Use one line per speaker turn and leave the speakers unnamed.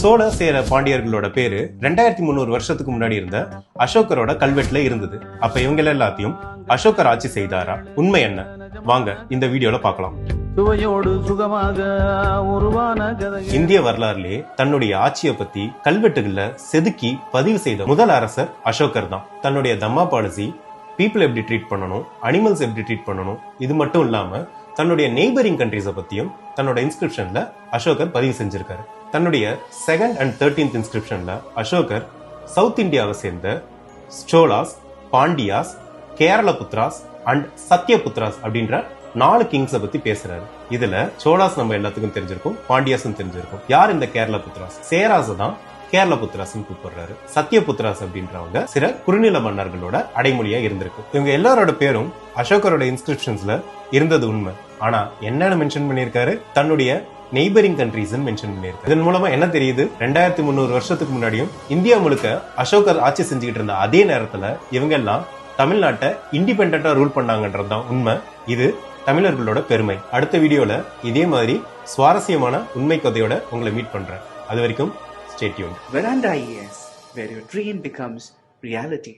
சோழ சேர பாண்டியர்களோட பேரு ரெண்டாயிரத்தி முந்நூறு வருஷத்துக்கு முன்னாடி இருந்த அசோகரோட கல்வெட்டுல இருந்தது. அப்ப இவங்க எல்லாத்தையும் அசோகர் ஆட்சி செய்தாரா? உண்மை என்ன? வாங்க இந்த வீடியோல பார்க்கலாம்.
சுவையோடு சுகமாக உருவான கதை
இந்திய வரலாறுலயே தன்னுடைய ஆட்சியை பத்தி கல்வெட்டுகள்ல செதுக்கி பதிவு செய்த முதல் அரசர் அசோகர் தான். தன்னுடைய தம்மா பாலிசி பீப்புள் எப்படி ட்ரீட் பண்ணணும் அனிமல்ஸ் எப்படி ட்ரீட் பண்ணணும் இது மட்டும் இல்லாம தன்னுடைய நெய்பரிங் கண்ட்ரிஸை பத்தியும் தன்னோட இன்ஸ்கிரிப்ஷன்ல அசோகர் பதிவு செஞ்சிருக்காரு. தன்னுடைய செகண்ட் அண்ட் தேர்டீன்த் இன்ஸ்கிரிப்ஷன்ல அசோகர் சவுத் இந்தியாவை சேர்ந்த ஸ்டோலாஸ் பாண்டியாஸ் கேரள புத்ராஸ் அண்ட் சத்யபுத்ராஸ் அப்படின்ற நாலு கிங்ஸை பத்தி பேசுறாரு. இதுல சோலாஸ் நம்ம எல்லாத்துக்கும் தெரிஞ்சிருக்கும் பாண்டியாஸும் தெரிஞ்சிருக்கும். யார் இந்த கேரள புத்ராஸ் சேராஸ் தான் கேரள கேரளபுத்ராஸ் கூப்பிடுறாரு. சத்யபுத்ராஸ் அப்படின்றவங்க சில குறுநில மன்னர்களோட அடைமொழியா இருந்திருக்கு. இவங்க எல்லாரோட பேரும் அசோகரோட இன்ஸ்கிரிப்ஷன்ஸ்ல இருந்தது உண்மை. ஆனா என்னன்னு மென்ஷன் பண்ணியிருக்காரு? தன்னுடைய நெய்பரிங் கண்ட்ரீஸ் மென்ஷன் பண்ணியிருக்கு இதன் மூலமா என்ன தெரியுது? ரெண்டாயிரத்தி முந்நூறு வருஷத்துக்கு முன்னாடியும் இந்தியா முழுக்க அசோகர் ஆட்சி செஞ்சுக்கிட்டு இருந்த அதே நேரத்துல இவங்க எல்லாம் தமிழ்நாட்டை இண்டிபெண்டா ரூல் பண்ணாங்கன்றது தான் உண்மை. இது தமிழர்களோட பெருமை. அடுத்த வீடியோல இதே மாதிரி சுவாரஸ்யமான உண்மை கதையோட உங்களை மீட் பண்றேன். அது வரைக்கும் stay tuned
veranda ES, where your dream becomes reality